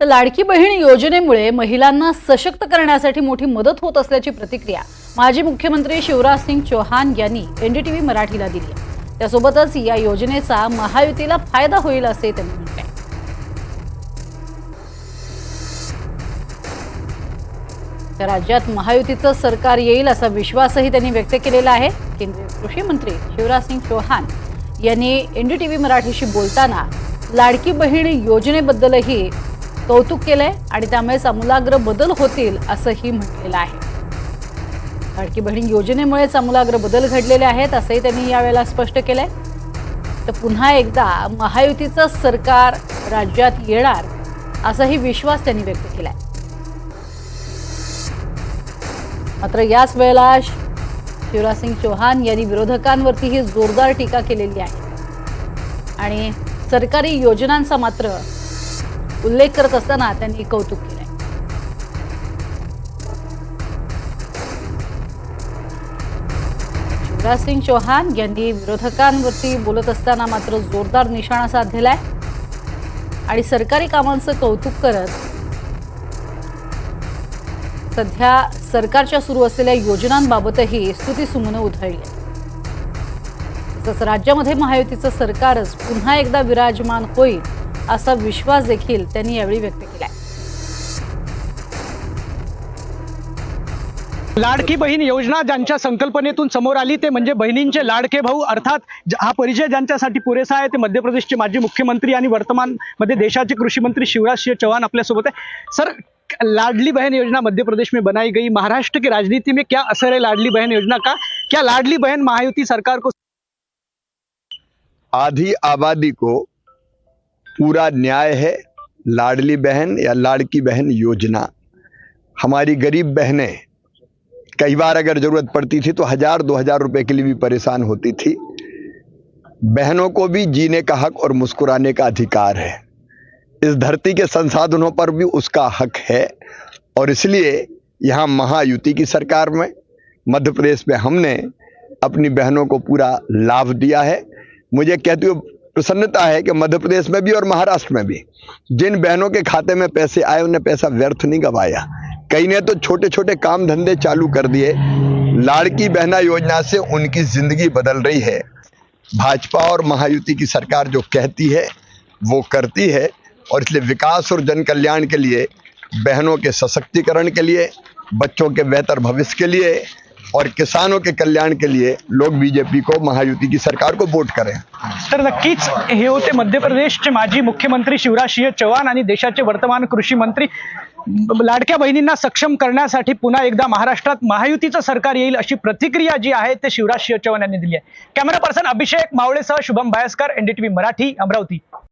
तर लाडकी बहीण योजनेमुळे महिलांना सशक्त करण्यासाठी मोठी मदत होत असल्याची प्रतिक्रिया माजी मुख्यमंत्री शिवराज सिंग चौहान यांनी एनडीटीव्ही मराठीला दिली आहे. त्यासोबतच या योजनेचा महायुतीला फायदा होईल असे त्यांनी म्हटले तर राज्यात महायुतीचं सरकार येईल असा विश्वासही त्यांनी व्यक्त केलेला आहे. केंद्रीय कृषी मंत्री शिवराज सिंग चौहान यांनी एनडीटीव्ही मराठीशी बोलताना लाडकी बहीण योजनेबद्दलही कौतुक केलंय आणि त्यामुळेच आमूलाग्र बदल होतील असंही म्हटलेलं आहे. लाडकी बहीण योजनेमुळेच आमूलाग्र बदल घडलेले आहेत असंही त्यांनी यावेळेला स्पष्ट केलंय. तर पुन्हा एकदा महायुतीचं सरकार राज्यात येणार असाही विश्वास त्यांनी व्यक्त केलाय. मात्र याच वेळेला शिवराज सिंग चौहान यांनी विरोधकांवरतीही जोरदार टीका केलेली आहे. आणि सरकारी योजनांचा मात्र उल्लेख करत असताना त्यांनी कौतुक केलं शिवराज सिंग चौहान यांनी विरोधकांवरती बोलत असताना मात्र जोरदार निशाणा साधलेला आहे आणि सरकारी कामांचं कौतुक करत सध्या सरकारच्या सुरू असलेल्या योजनांबाबतही स्तुतीसुमनं उधळली आहे तसंच राज्यामध्ये महायुतीचं सरकारच पुन्हा एकदा विराजमान होईल असा विश्वास देखील त्यांनी यावेळी व्यक्त केलाय लाडकी बहीण योजना ज्यांच्या संकल्पनेतून समोर आली ते म्हणजे बहिणींचे लाडके भाऊ अर्थात हा परिचय ज्यांच्यासाठी पुरेसा आहे ते मध्य प्रदेशचे माजी मुख्यमंत्री आणि वर्तमानमध्ये देशाचे कृषी मंत्री शिवराज सिंह चौहान आपल्यासोबत आहे. सर लाडली बहन योजना मध्य प्रदेश में बनाई गई. महाराष्ट्र की राजनीति में क्या असर है लाडली बहन योजना का? क्या लाडली बहन महायुति सरकार को आधी आबादी को पूरा न्याय है लाडली बहन या लाड़की बहन योजना। हमारी गरीब बहनें, कई बार अगर ज़रूरत पड़ती थी तो हज़ार, दो हज़ार रुपये के लिए भी परेशान होती थी। बहनों को भी जीने का हक और मुस्कुराने का अधिकार है। इस धरती के संसाधनों पर भी उसका हक है और इसलिए यहाँ महायुति की सरकार में, मध्य प्रदेश में हमने अपनी बहनों को पूरा लाभ दिया है। मुझे कहते हुए प्रसन्नता है कि मध्य प्रदेश में भी और महाराष्ट्र में भी जिन बहनों के खाते में पैसे आए, उन्हें पैसा व्यर्थ नहीं गवाया। कई ने तो छोटे छोटे काम धंधे चालू कर दिए। लाड़की बहना योजना से उनकी ज़िंदगी बदल रही है। भाजपा और महायुति की सरकार जो कहती है, वो करती है और इसलिए विकास और जन कल्याण के लिए, बहनों के सशक्तिकरण के लिए, बच्चों के बेहतर भविष्य के लिए और किसानों के कल्याण के लिए लोग बीजेपी को महायुति की सरकार को वोट करें। तर नक्कीच हे होते मध्य प्रदेशचे माजी मुख्यमंत्री शिवराज सिंह चौहान आणि देशाचे वर्तमान कृषी मंत्री लाडक्या बहिणींना सक्षम करण्यासाठी पुन्हा एकदा महाराष्ट्रात महायुतीचं सरकार येईल अशी प्रतिक्रिया जी आहे ते शिवराज सिंह चौहान यांनी दिली आहे. कॅमेरा पर्सन अभिषेक मावळेसह शुभम भायस्कर एनडीटीव्ही मराठी अमरावती.